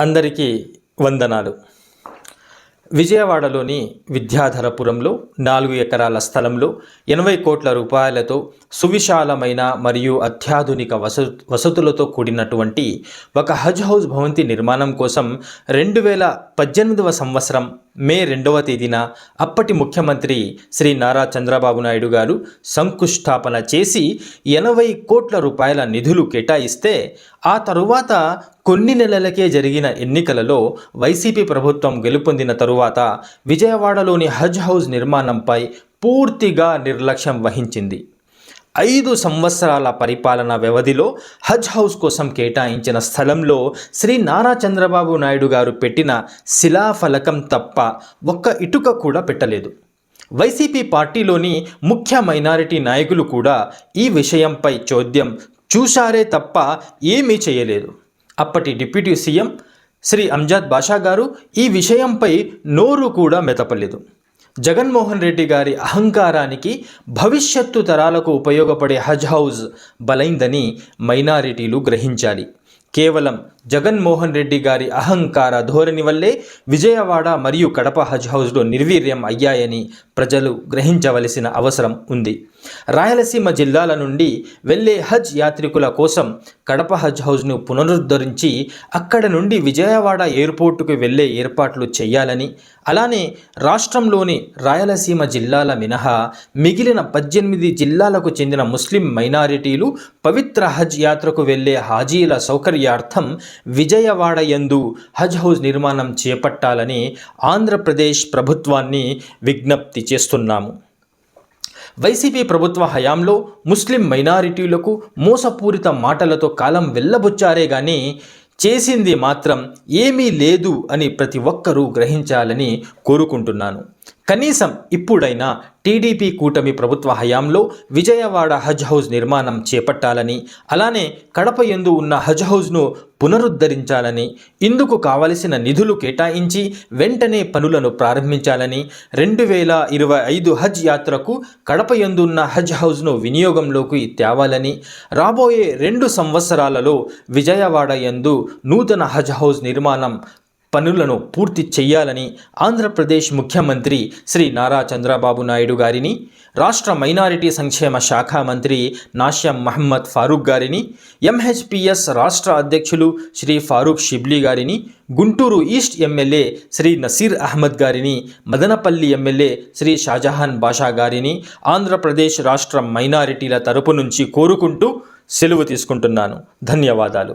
అందరికీ వందనాలు. విజయవాడలోని విద్యాధరపురంలో నాలుగు ఎకరాల స్థలంలో ఎనభై కోట్ల రూపాయలతో సువిశాలమైన మరియు అత్యాధునిక వస వసతులతో కూడినటువంటి ఒక హజ్ హౌస్ భవంతి నిర్మాణం కోసం రెండు వేల పద్దెనిమిదవ సంవత్సరం మే రెండవ తేదీన అప్పటి ముఖ్యమంత్రి శ్రీ నారా చంద్రబాబు నాయుడు గారు శంకుస్థాపన చేసి ఎనభై కోట్ల రూపాయల నిధులు కేటాయిస్తే ఆ తరువాత కొన్ని నెలలకే జరిగిన ఎన్నికలలో వైసీపీ ప్రభుత్వం గెలుపొందిన తరువాత విజయవాడలోని హజ్ హౌస్ నిర్మాణంపై పూర్తిగా నిర్లక్ష్యం వహించింది. ఐదు సంవత్సరాల పరిపాలన వ్యవధిలో హజ్ హౌస్ కోసం కేటాయించిన స్థలంలో శ్రీ నారా చంద్రబాబు నాయుడు గారు పెట్టిన శిలాఫలకం తప్ప ఒక్క ఇటుక కూడా పెట్టలేదు. వైసీపీ పార్టీలోని ముఖ్య మైనారిటీ నాయకులు కూడా ఈ విషయంపై చోద్యం చూశారే తప్ప ఏమీ చేయలేదు. అప్పటి డిప్యూటీ సీఎం శ్రీ అంజాద్ బాషా గారు ఈ విషయంపై నోరు కూడా మెతపలేదు జగన్మోహన్ రెడ్డి గారి అహంకారానికి భవిష్యత్తు తరాలకు ఉపయోగపడే హజ్ హౌజ్ బలైందని మైనారిటీలు గ్రహించాలి. కేవలం జగన్మోహన్ రెడ్డి గారి అహంకార ధోరణి వల్లే విజయవాడ మరియు కడప హజ్ హౌస్లో నిర్వీర్యం అయ్యాయని ప్రజలు గ్రహించవలసిన అవసరం ఉంది. రాయలసీమ జిల్లాల నుండి వెళ్ళే హజ్ యాత్రికుల కోసం కడప హజ్ హౌస్ను పునరుద్ధరించి అక్కడ నుండి విజయవాడ ఎయిర్పోర్టుకు వెళ్ళే ఏర్పాట్లు చేయాలని అలానే రాష్ట్రంలోని రాయలసీమ జిల్లాల మినహా మిగిలిన పద్దెనిమిది జిల్లాలకు చెందిన ముస్లిం మైనారిటీలు పవిత్ర హజ్ యాత్రకు వెళ్ళే హాజీల సౌకర్యార్థం విజయవాడ యందు హజ్ హౌస్ నిర్మాణం చేపట్టాలని ఆంధ్రప్రదేశ్ ప్రభుత్వాన్ని విజ్ఞప్తి చేస్తున్నాము. వైసీపీ ప్రభుత్వ హయాంలో ముస్లిం మైనారిటీలకు మోసపూరిత మాటలతో కాలం వెళ్ళబుచ్చారే కానీ చేసింది మాత్రం ఏమీ లేదు అని ప్రతి ఒక్కరూ గ్రహించాలని కోరుకుంటున్నాను. కనీసం ఇప్పుడైనా టీడీపీ కూటమి ప్రభుత్వ హయాంలో విజయవాడ హజ్ హౌస్ నిర్మాణం చేపట్టాలని అలానే కడప ఎందు ఉన్న హజ్ హౌస్ను పునరుద్ధరించాలని ఇందుకు కావలసిన నిధులు కేటాయించి వెంటనే పనులను ప్రారంభించాలని రెండు వేల ఇరవై ఐదు హజ్ యాత్రకు కడప ఎందున్న హజ్ హౌస్ను వినియోగంలోకి తేవాలని రాబోయే రెండు సంవత్సరాలలో విజయవాడ ఎందు నూతన హజ్ హౌస్ నిర్మాణం పనులను పూర్తి చేయాలని ఆంధ్రప్రదేశ్ ముఖ్యమంత్రి శ్రీ నారా చంద్రబాబు నాయుడు గారిని రాష్ట్ర మైనారిటీ సంక్షేమ శాఖ మంత్రి నాష్యం మహమ్మద్ ఫారూక్ గారిని ఎంహెచ్పిఎస్ రాష్ట్ర అధ్యక్షులు శ్రీ ఫారూక్ షిబ్లీ గారిని గుంటూరు ఈస్ట్ ఎమ్మెల్యే శ్రీ నసీర్ అహ్మద్ గారిని మదనపల్లి ఎమ్మెల్యే శ్రీ షాజహాన్ బాషా గారిని ఆంధ్రప్రదేశ్ రాష్ట్ర మైనారిటీల తరపు నుంచి కోరుకుంటూ సెలవు తీసుకుంటున్నాను. ధన్యవాదాలు.